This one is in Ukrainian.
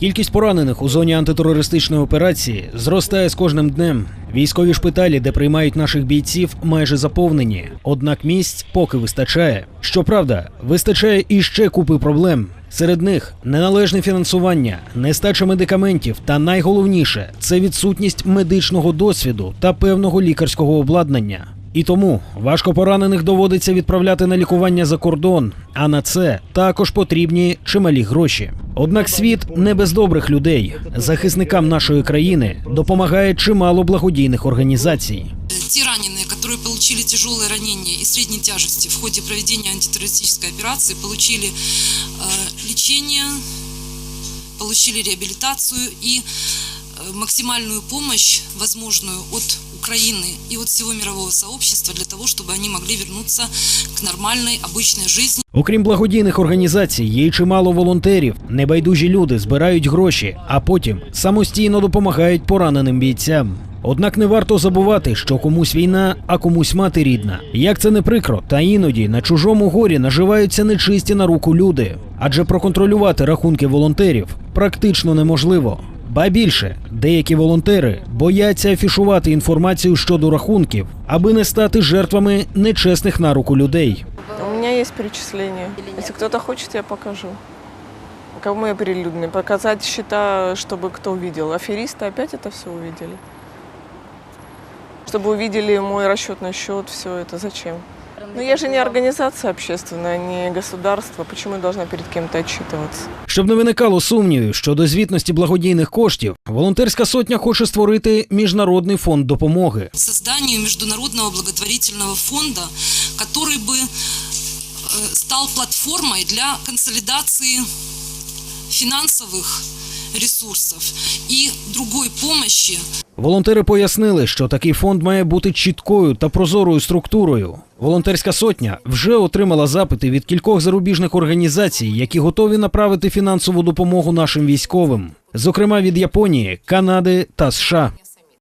Кількість поранених у зоні антитерористичної операції зростає з кожним днем. Військові шпиталі, де приймають наших бійців, майже заповнені. Однак місць поки вистачає. Щоправда, вистачає і ще купи проблем. Серед них неналежне фінансування, нестача медикаментів та найголовніше це відсутність медичного досвіду та певного лікарського обладнання. І тому важко поранених доводиться відправляти на лікування за кордон, а на це також потрібні чималі гроші. Однак світ не без добрих людей. Захисникам нашої країни допомагає чимало благодійних організацій. Те раненые, которые получили тяжелые ранения и средней тяжести в ходе проведения антитеррористической операции, получили э, лечение, получили реабилитацию и э, максимальную помощь, возможную от Украины и от всего мирового сообщества для того, чтобы они могли вернуться к нормальной, обычной жизни. Окрім благодійних організацій, є й чимало волонтерів. Небайдужі люди збирають гроші, а потім самостійно допомагають пораненим бійцям. Однак не варто забувати, що комусь війна, а комусь мати рідна. Як це не прикро, та іноді на чужому горі наживаються нечисті на руку люди. Адже проконтролювати рахунки волонтерів практично неможливо. Ба більше, деякі волонтери бояться афішувати інформацію щодо рахунків, аби не стати жертвами нечесних на руку людей. У меня есть перечисление. Если кто-то хочет, я покажу. Кому я прилюдный? Показать счета, чтобы кто увидел. Аферисты опять это все увидели. Чтобы увидели мой расчетный счет, все это зачем? Ну я же не организация общественная, не государство. Почему я должна перед кем-то отчитываться? Щоб не виникало сумнівів щодо звітності благодійних коштів, волонтерська сотня хоче створити міжнародний фонд допомоги. созданию международного благотворительного фонда, который бы э, стал платформой для консолидации финансовых ресурсов и другой помощи Волонтери пояснили, що такий фонд має бути чіткою та прозорою структурою. Волонтерська сотня вже отримала запити від кількох зарубіжних організацій, які готові направити фінансову допомогу нашим військовим, зокрема від Японії, Канади та США.